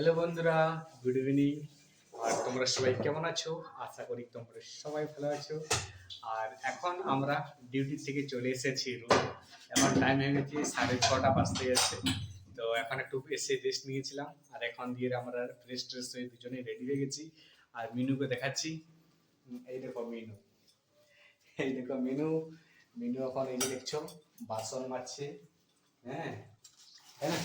Hello বন্ধুরা good evening আর তোমরা সবাই কেমন আছো? আশা করি তোমরা সবাই ভালো আছো। আর এখন আমরা ডিউটি থেকে চলে এসেছি রুম এখন টাইম হয়ে গেছে সাড়ে ছটা বাজতে গেছে তো এখন একটু এসে রেস্ট নিয়েছিলাম। আর এখন দিয়ে আমরা ফ্রেশ ট্রেশ হয়ে দুজনেই রেডি হয়ে গেছি। আর মিনুকে দেখাচ্ছি। এই দেখো মিনু। এই দেখো মিনু। মিনু এখন এই দেখছ, বাসন মারছে হ্যাঁ হ্যাঁ না?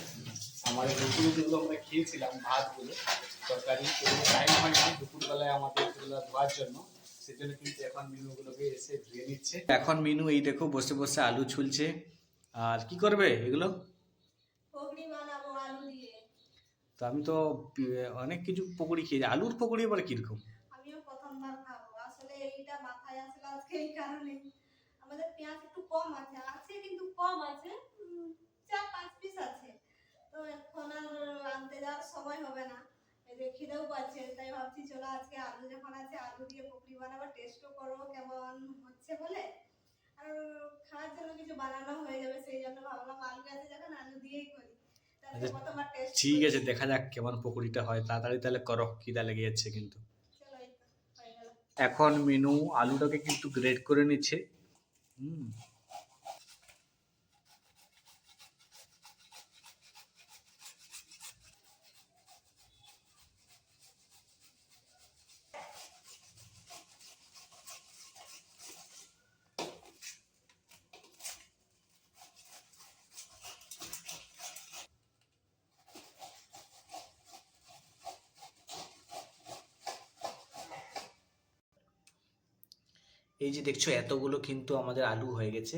আমাদের দুপুরে যেগুলো আমরা খেয়েছিলাম ভাতগুলো তরকারি সেগুলো টাইম হয়নি দুপুরবেলায় আমাদের এগুলো ধোয়ার জন্য। সেজন্য কিন্তু এখন মিনুগুলোকে এসে ধুয়ে নিচ্ছে। এখন মিনু এই দেখো বসে বসে আলু ছুলছে। আর কি করবে এগুলো? পকড়ি বানাবো আলু দিয়ে। তো আমি তো অনেক কিছু পকোড়ি খেয়েছি। আলুর পকোড়ি আবার কীরকম? আমিও প্রথমবার খাব। আসলে এইটা মাথায় আসলে আজকে এই কারণে। আমাদের পেঁয়াজ একটু কম আছে আছে কিন্তু কম আছে। চার পাঁচ পিস আছে। তো এখন আর আনতে যাওয়ার সময় হবে না। এই যে খিদেও পাচ্ছে তাই ভাবছি চলো আজকে আলু যখন আছে আলু দিয়ে পকড়ি বানাবো টেস্টও করব কেমন হচ্ছে বলে। আর খাওয়ার জন্য কিছু বানানো হয়ে যাবে সেই জন্য ভাবলাম আলু আছে যখন আলু দিয়েই করি। আচ্ছা, টেস্ট ঠিক আছে দেখা যাক কেমন পকোড়িটা হয়। তাড়াতাড়ি তাহলে করো খিদা লেগে যাচ্ছে কিন্তু। এখন মিনু আলুটাকে কিন্তু গ্রেড করে নিচ্ছে। হুম। এই যে দেখছ এতগুলো কিন্তু আমাদের আলু হয়ে গেছে।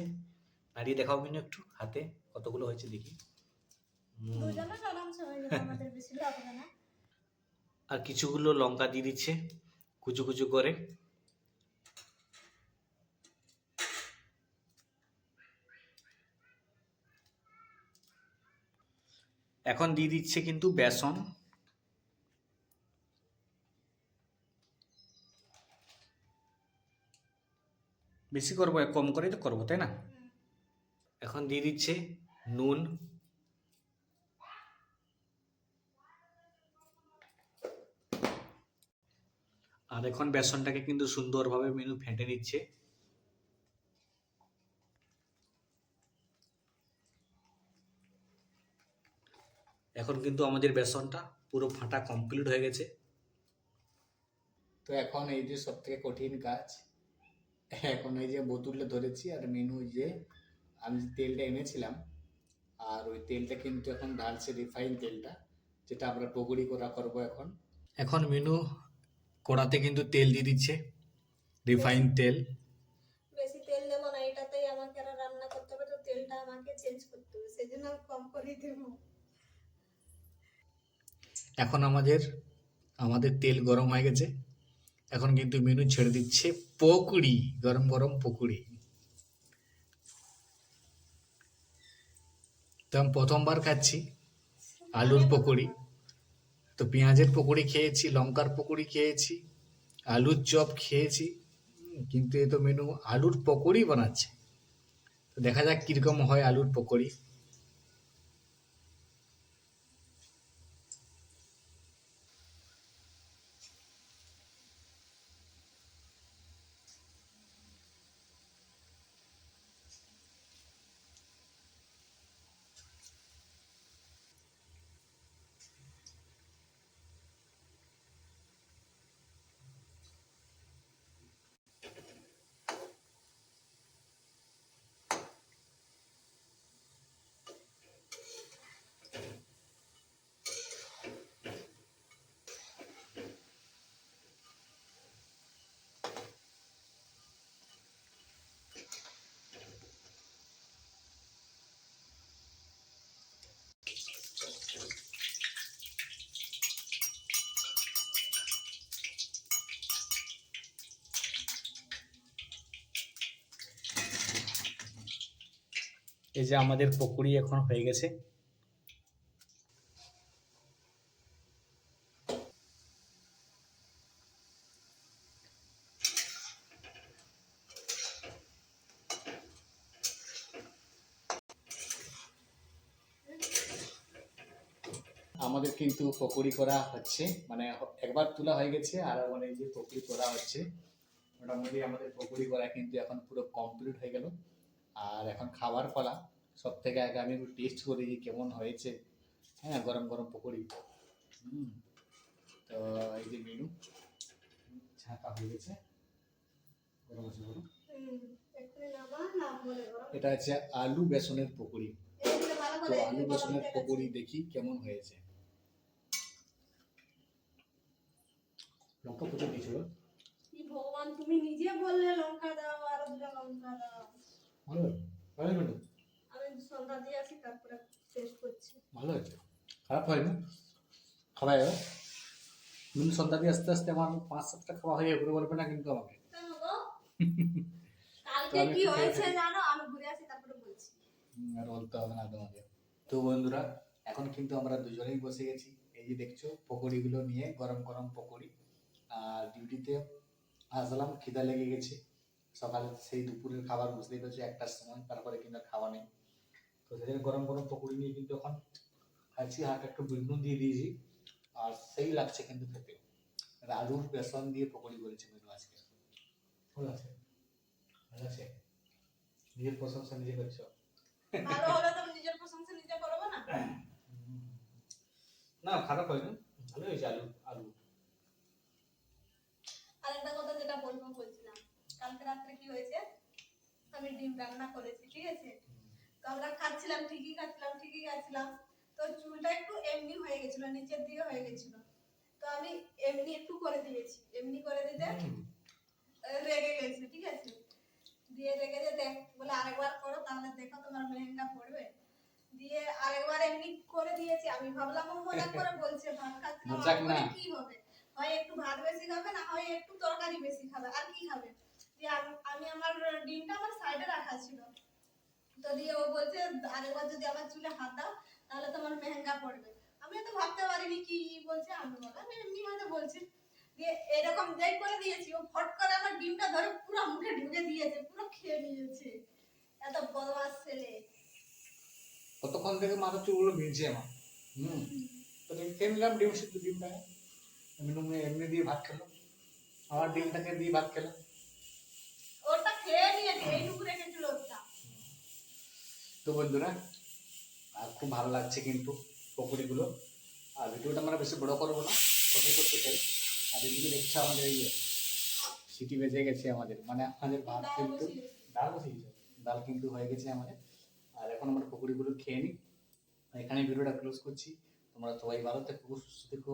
নাড়িয়ে দেখাও মিনু একটু হাতে কতগুলো হয়েছে দেখি। আর কিছুগুলো লঙ্কা দিয়ে দিচ্ছে কুচু কুচু করে। এখন দিয়ে দিচ্ছে কিন্তু বেসন। বেশি করব কম করে তো করব তাই না? এখন দিয়ে দিচ্ছে নুন। আর এখন বেসনটাকে কিন্তু সুন্দরভাবে মিনু ফেটে নিচ্ছে। এখন কিন্তু আমাদের বেসনটা পুরো ফাটা কমপ্লিট হয়ে গেছে। তো এখন এই যে সব থেকে কঠিন কাজ এখন এই যে বোতলটা ধরেছি আর মেনু যে আমি যে তেলটা এনেছিলাম আর ওই তেলটা কিন্তু এখন ঢালছে রিফাইন তেলটা যেটা আমরা পকোড়ি করা করব এখন। এখন মেনু কড়াতে কিন্তু তেল দিয়ে দিচ্ছে রিফাইন তেল। বেশি তেল দেবো না এটাতেই আমাকে আর রান্না করতে হবে তো তেলটা আমাকে চেঞ্জ করতে হবে সেই জন্য আমি কম করেই দেবো। এখন আমাদের আমাদের তেল গরম হয়ে গেছে। এখন কিন্তু মেনু ছেড়ে দিচ্ছে পকুড়ি, গরম গরম পকুড়ি। তো আমি প্রথমবার খাচ্ছি আলুর পকোড়ি। তো পেঁয়াজের পকোড়ি খেয়েছি, লঙ্কার পকোড়ি খেয়েছি, আলুর চপ খেয়েছি, কিন্তু এ তো মেনু আলুর পকোড়ি বানাচ্ছে। তো দেখা যাক কীরকম হয় আলুর পকোড়ি। এই যে আমাদের পকোড়ি এখন হয়ে গেছে। আমাদের কিন্তু পকোড়ি করা হচ্ছে। মানে একবার তোলা হয়ে গেছে, আর মানে যে পকোড়ি করা হচ্ছে। মোটামুটি আমাদের পকোড়ি করা কিন্তু এখন পুরো কমপ্লিট হয়ে গেল। আর এখন খাবার পালা। সব থেকে আগে আমি একটু টেস্ট করি যে কেমন হয়েছে। হ্যাঁ গরম গরম পকোড়ি। হুম, তো এই যে মেনু ঝাঁকা হয়ে গেছে। গরম আছে, গরম। এটা হচ্ছে আলু বেসনের পকোড়ি। তো আলু বেসনের পকোড়ি দেখি কেমন হয়েছে। লঙ্কা কোথায় দিয়েছিল। ভগবান, তুমি নিজে বললে লঙ্কা দাও আর লঙ্কা দাও। ভালো? ভালো আমি সন্ধ্যা দিয়ে আসি তারপরে টেস্ট করছি। ভালো হয়েছে? খারাপ হয়নি? খাওয়া যাবে সন্ধ্যা দিয়ে আস্তে আস্তে আমার পাঁচ সাতটা খাওয়া হয়ে ঘুরে বলবে না কিন্তু আমাকে। কালকে তো কি হয়েছে জানো? আমি ঘুরে আসি তারপরে বলছি। আর বলতে হবে না তোমাকে। তো বন্ধুরা এখন কিন্তু আমরা দুজনেই বসে গেছি। এই যে দেখছ পকোড়িগুলো নিয়ে গরম গরম পকোড়ি। আর ডিউটিতে আসলাম খিদা লেগে গেছে। সকালে সেই দুপুরের খাবার বুঝতেই পারছ একটার সময় তারপরে কিন্তু খাওয়া নেই। তো সেদিন গরম গরম পকোড়ি নিয়ে কিন্তু এখন খাচ্ছি হালকা একটু বিন্দু দিয়ে দিয়েছি আর সেই লাগছে কিন্তু খেতে। আলুর বেসন দিয়ে পকোড়ি করেছে মেনু আজকে। ভালো আছে? ভালো আছে? নিজের প্রশংসা নিজে করছ? ভালো হলে তো নিজের প্রশংসা নিজে করব না। না খারাপ হয়নি ভালো হয়েছে আলু আলু আরেকটা কথা যেটা বলব বলছিলাম কালকে রাত্রে কি হয়েছে আমি ডিম রান্না করেছি ঠিক আছে? তো আমরা খাচ্ছিলাম ঠিকই খাচ্ছিলাম ঠিকই খাচ্ছিলাম। তো চুলটা একটু এমনি হয়ে গেছিল নিচের দিকে হয়ে গেছিল। তো আমি এমনি একটু করে দিয়েছি এমনি করে দিতে রেগে গেছে ঠিক আছে? দিয়ে রেগে যেতে বলে আরেকবার করো তাহলে দেখো তোমার মেহেঙ্গা পড়বে। দিয়ে আরেকবার এমনি করে দিয়েছি আমি ভাবলাম ও মজা করে বলছে ভাত খাচ্ছিলাম কি হবে? হয় একটু ভাত বেশি খাবে না হয় একটু তরকারি বেশি খাবে আর কি খাবে? দিয়ে আমি- আমি আমার ডিমটা আমার সাইডে রাখা ছিল। তো দিয়ে ও বলছে, আরেকবার যদি আমার চুলে হাত দাও, তাহলে তোমার মেহেঙ্গা পড়বে। আমি তো ভাবতে পারিনি কি বলছে, আমি বললাম এমনি হয়তো বলছি। দিয়ে এরকম যেই করে দিয়েছি, ও ফট করে আমার ডিমটা ধরে, পুরো মুখে ঢুকে দিয়েছে, পুরো খেয়ে নিয়েছে। এত বদমাস ছেলে। কতক্ষণ থেকে মাথা চুলগুলো ভিজছে আমার? হুম। তো খেয়ে নিলাম, ডিম সিদ্ধ ডিমটাকে। এমনি এমনি দিয়ে ভাত খেলো আমার ডিমটাকে দিয়ে ভাত খেলো তো বন্ধুরা আর খুব ভালো লাগছে কিন্তু পকোড়িগুলো। আর ভিডিওটা আমরা বেশি বড় করব না ছোটই করতে চাই। আর এদিকে দেখছ আমাদের এই সিটি বেজে গেছে আমাদের মানে আমাদের ভাত কিন্তু। ডাল বসিয়েছে ডাল কিন্তু হয়ে গেছে আমাদের। আর এখন আমরা পকোড়িগুলো খেয়ে নিই। এখানে ভিডিওটা ক্লোজ করছি। তোমরা সবাই ভালো থেকো সুস্থ থেকো।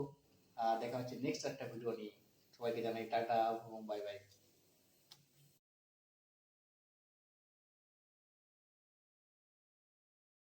আর দেখা হচ্ছে নেক্সট একটা ভিডিও নিয়ে। সবাইকে জানাই টাটা এবং বাই বাই।